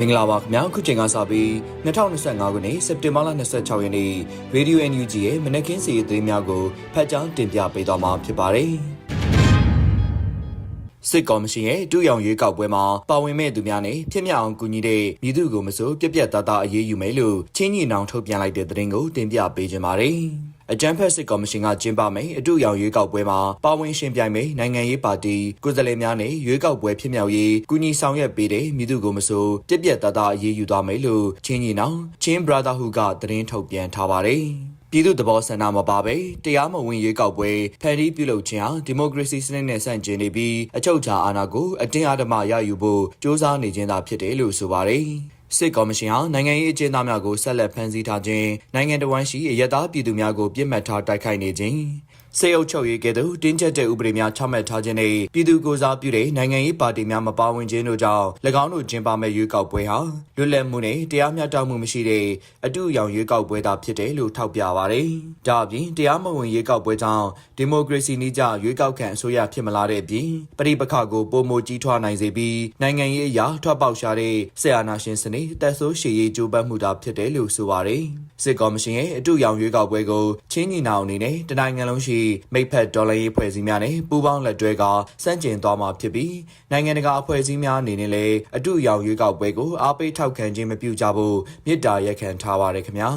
မင်္ဂလာပါခင်ဗျာခုချိန်ကစပြီး2025ခုနှစ်စက်တင်ဘာလ26ရက်နေ့ Radio NUG ရဲ့မနက်ခင်းစီအသေးများကိုဖတ်ကြားတင်ပြပေးသွားမှာဖြစ်ပါတယ်စစ်ကော်မရှင်ရဲ့တူရောင်ရွေးကောက်ပွဲမှာပါဝင်မဲ့သူများနဲ့ဖြစ်မြောက်အောင်ကူညီတဲ့မြည်သူကိုမစိုးပြက်ပြက်သားသားအရေးယူမယ်လို့ချင်းညီနောင်ထုတ်ပြန်လိုက်တဲ့သတင်းကိုတင်ပြပေးခြင်းပါတယ် အကြံဖက်စစ်ကော်မရှင်ကကျင်းပမယ်အတူရောင်ရွေးကောက်ပွဲမှာပါဝင်ရှင်ပြိုင်မယ်နိုင်ငံရေးပါတီကိုယ်စားလှယ်များနဲ့ရွေးကောက်ပွဲဖြစ်မြောက်ရေးကူညီဆောင်ရွက်ပေးတဲ့မြည်သူကိုမဆိုပြက်ပြက်သားသားအရေးယူသွားမယ်လို့ချင်းညီနောင်ချင်း brotherhood ကသတင်းထုတ်ပြန်ထားပါတယ်ပြည်သူ့သဘောဆန္ဒမပါပဲတရားမဝင်ရွေးကောက်ပွဲဖန်တီးပြုလုပ်ခြင်းဟာဒီမိုကရေစီစနစ်နဲ့ဆန့်ကျင်နေပြီးအချုပ်အခြာအာဏာကိုအတင်းအဓမ္မရယူဖို့စ조사နေခြင်းသာဖြစ်တယ်လို့ဆိုပါတယ် စစ်ကော်မရှင်ဟာနိုင်ငံရေးအကျဉ်းသားများကိုဆက်လက်ဖမ်းဆီးထားခြင်းနိုင်ငံတော်ဝန်ရှိအယက်သားပြည်သူများကိုပြစ်မှတ်ထားတိုက်ခိုက်နေခြင်း စေအုပ်ချုပ်ရေးကဲ့သို့တင်းကျပ်တဲ့ဥပဒေများချမှတ်ထားခြင်းနဲ့ပြည်သူကိုစားပြုတဲ့နိုင်ငံရေးပါတီများမပါဝင်ခြင်းတို့ကြောင့်၎င်းတို့ကျင်းပမဲ့ရွေးကောက်ပွဲဟာလွတ်လပ်မှုနဲ့တရားမျှတမှုမရှိတဲ့အတူအယောင်ရွေးကောက်ပွဲသာဖြစ်တယ်လို့ထောက်ပြပါတယ်။ဒါအပြင်တရားမဝင်ရွေးကောက်ပွဲကြောင့်ဒီမိုကရေစီနည်းကျရွေးကောက်ခံအစိုးရဖြစ်မလာတဲ့အပြင်ပဋိပက္ခကိုပုံမကြီးထွားနိုင်စေပြီးနိုင်ငံရေးအရာထွက်ပေါက်ရှာတဲ့ဆီအာနာရှင်စနစ်တက်ဆိုးရှည်ရေးကြိုးပမ်းမှုသာဖြစ်တယ်လို့ဆိုပါတယ်။ စစ်ကော်မရှင်ရဲ့အတူအယောင်ရွေးကောက်ပွဲကိုချင်းညီနောင်အနေနဲ့တနိုင်ငံလုံးရှိမိဖက်ဒေါ်လာရေးဖွဲ့စည်းများနဲ့ပူးပေါင်းလက်တွဲကစန့်ကျင်သွားမှာဖြစ်ပြီးနိုင်ငံတကာအဖွဲ့အစည်းများအနေနဲ့လည်းအတူအယောင်ရွေးကောက်ပွဲကိုအားပေးထောက်ခံခြင်းမပြုကြဖို့မြစ်တာရက်ခံထားပါရခင်ဗျာ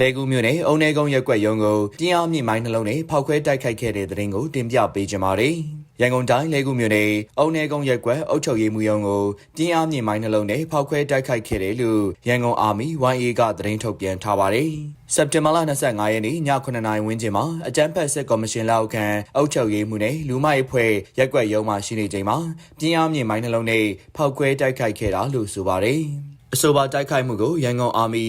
လေကူမျိုးနဲ့အုံနေကုန်းရက်ွက်ရုံကိုပြင်းအားမြင့်မိုင်းနှလုံးနဲ့ဖောက်ခွဲတိုက်ခိုက်ခဲ့တဲ့တဲ့ရင်ကိုတင်ပြပေးကြပါမယ်။ ရန်ကုန်တိုင်းလေကူမြို့နယ်အုံနေကုန်းရက်ကွက်အုပ်ချုပ်ရေးမှူးရုံးကိုပြင်းအားမြင့်မိုင်းနှလုံးနဲ့ဖောက်ခွဲတိုက်ခိုက်ခဲ့တယ်လို့ရန်ကုန်အာမီ YA ကသတင်းထုတ်ပြန်ထားပါတယ်။စက်တင်ဘာလ25ရက်နေ့ည9:00နာရီဝန်းကျင်မှာအကြမ်းဖက်စစ်ကော်မရှင်လက်အောက်ခံအုပ်ချုပ်ရေးမှူးနဲ့လူမိုက်ဖွဲ့ရက်ကွက်ရုံးမှရှိနေချိန်မှာပြင်းအားမြင့်မိုင်းနှလုံးနဲ့ဖောက်ခွဲတိုက်ခိုက်ခဲ့တာလို့ဆိုပါတယ်။ အဆိုပါတိုက်ခိုက်မှုကိုရန်ကုန်အာမီ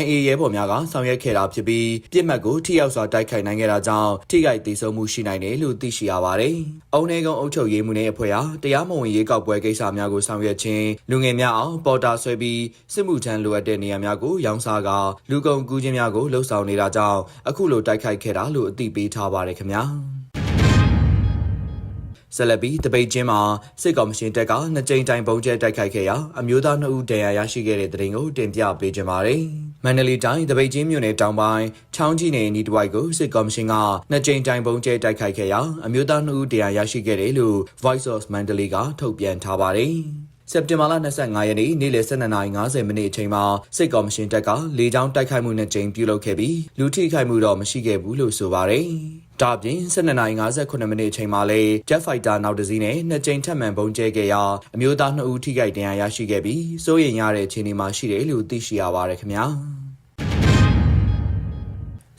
YA ရဲဘော်များကဆောင်ရွက်ခဲ့တာဖြစ်ပြီးပြစ်မှတ်ကိုထိရောက်စွာတိုက်ခိုက်နိုင်ခဲ့တာကြောင့်ထိခိုက်ဒေဆုံးမှုရှိနိုင်တယ်လို့သိရှိရပါတယ်။အုံနေကုန်းအုပ်ချုပ်ရေးမှုနဲ့အဖွဲ့ဟာတရားမဝင်ရေးကောက်ပွဲကိစ္စများကိုဆောင်ရွက်ခြင်းလူငယ်များအောင်ပေါ်တာဆွဲပြီးစစ်မှုထမ်းလိုအပ်တဲ့နေရာများကိုရောင်းစားကလူကုန်ကူးခြင်းများကိုလှုံ့ဆော်နေတာကြောင့်အခုလိုတိုက်ခိုက်ခဲ့တာလို့အသိပေးထားပါတယ်ခင်ဗျာ။ ဆက်လက်ပြီးတပိတ်ချင်းမှာစစ်ကောင်မရှင်တပ်ကနှစ်ကြိမ်တိုင်ပုံကျဲတိုက်ခိုက်ခဲ့ရာအမျိုးသား2ဦးဒဏ်ရာရရှိခဲ့တဲ့တဲ့ရင်ကိုတင်ပြပေးကြပါမယ်။မန္တလေးတိုင်းတပိတ်ချင်းမြို့နယ်တောင်ပိုင်းချောင်းကြီးနယ်နီးတစ်ဝိုက်ကိုစစ်ကောင်မရှင်ကနှစ်ကြိမ်တိုင်ပုံကျဲတိုက်ခိုက်ခဲ့ရာအမျိုးသား2ဦးဒဏ်ရာရရှိခဲ့တယ်လို့ Voice of Mandalay ကထုတ်ပြန်ထားပါတယ်။ စက်တင်ဘာလ25ရက်နေ့နေ့လယ်12:50မိနစ်အချိန်မှာစစ်ကော်မရှင်တပ်ကလေကြောင်းတိုက်ခိုက်မှုနဲ့ကြိမ်ပြုလုပ်ခဲ့ပြီးလူထိခိုက်မှုတော့မရှိခဲ့ဘူးလို့ဆိုပါတယ်။ဒါပြင်12:58မိနစ်အချိန်မှာလဲ Jet Fighter နောက်တစ်စီးနဲ့နှစ်ကြိမ်ထပ်မံပုံကျဲခဲ့ရာအမျိုးသား2ဦးထိခိုက်ဒဏ်ရာရရှိခဲ့ပြီးစိုးရိမ်ရတဲ့အခြေအနေမှာရှိတယ်လို့သိရှိရပါတယ်ခင်ဗျာ။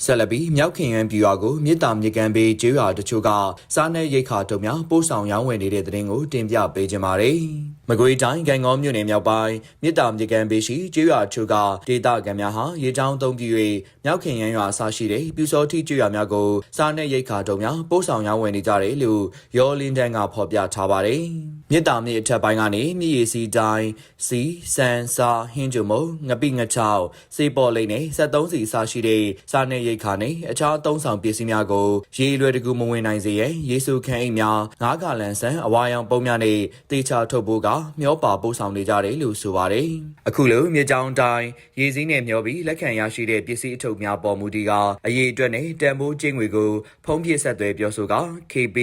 ဆက်လက်ပြီးမြောက်ခင်ရန်ပြူရွာကိုမြစ်တာမြစ်ကမ်းဘေးကျေးရွာတချို့ကစားနယ်ရိတ်ခါတုံများပို့ဆောင်ရောင်းဝယ်နေတဲ့တဲ့တင်ကိုတင်ပြပေးကြပါမယ်။ မကွေးတိုင်းကံကောမြို့နယ်မြောက်ပိုင်းမြစ်တာမြစ်ကမ်းဘေးရှိကျေးရွာချို့ကဒေသခံများဟာရေချောင်းသုံးပြ၍မြောက်ခင်ရန်ရွာအစရှိတဲ့ပြူစောတိကျေးရွာများကိုစားနယ်ရိတ်ခါတုံများပို့ဆောင်ရောင်းဝယ်နေကြတယ်လို့ရောလင်းတန်းကဖော်ပြထားပါတယ်။မြစ်တာမြစ်အထက်ပိုင်းကနေမြစ်ရည်စီတိုင်းစီစန်စာဟင်းကျုံမုံငပိငချောက်စေပေါ်လိမ့်နဲ့73စီအစရှိတဲ့စားနယ်ရိတ်ခါနဲ့အခြားအသုံးဆောင်ပစ္စည်းများကိုရေလွယ်တကူမဝင်နိုင်စေရန်ရေစုခန်းအိမ်များငါးကလန်ဆန်အဝါရောင်ပုံများနဲ့တေချာထုတ်ဖို့ကမျောပါပို့ဆောင်နေကြတယ်လို့ဆိုပါတယ်။အခုလိုမြေကြောင်းတိုင်းရေစည်းနဲ့မျောပြီးလက်ခံရရှိတဲ့ပစ္စည်းအထုပ်များပေါ်မူတည်ကအရေးအတွက်နဲ့တန်ဖိုးကျင်းငွေကိုဖုံးပြဆက်သွဲပြောဆိုက KB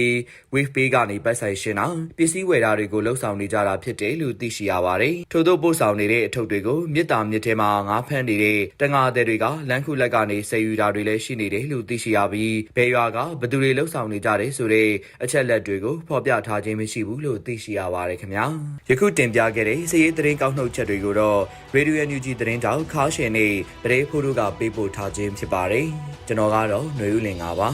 Wave Pay ကနေပတ်ဆိုင်ရှင်တာပစ္စည်းဝယ်တာတွေကိုလှုပ်ဆောင်နေကြတာဖြစ်တယ်လို့သိရှိရပါတယ်။ထို့သောပို့ဆောင်နေတဲ့အထုပ်တွေကိုမြစ်တာမြစ်ထဲမှာငါးဖမ်းနေတဲ့တငါတဲ့တွေကလမ်းခုလက်ကနေဆယ်ယူတာတွေလည်းရှိနေတယ်လို့သိရှိရပြီးဘယ်ရွာကဘယ်သူတွေလှုပ်ဆောင်နေကြတယ်ဆိုတဲ့အချက်လက်တွေကိုဖော်ပြထားခြင်းမရှိဘူးလို့သိရှိရပါတယ်ခင်ဗျာယခုတင်ပြခဲ့တဲ့စည်ရေးသတင်းကောက်နှုတ်ချက်တွေကိုတော့ Radio NUG သတင်းတောက်ခါရှင်နေပရိဖိုးတို့ကပေးပို့ထားခြင်းဖြစ်ပါတယ်ကျွန်တော်ကတော့ຫນွေဦးလင်ပါပါ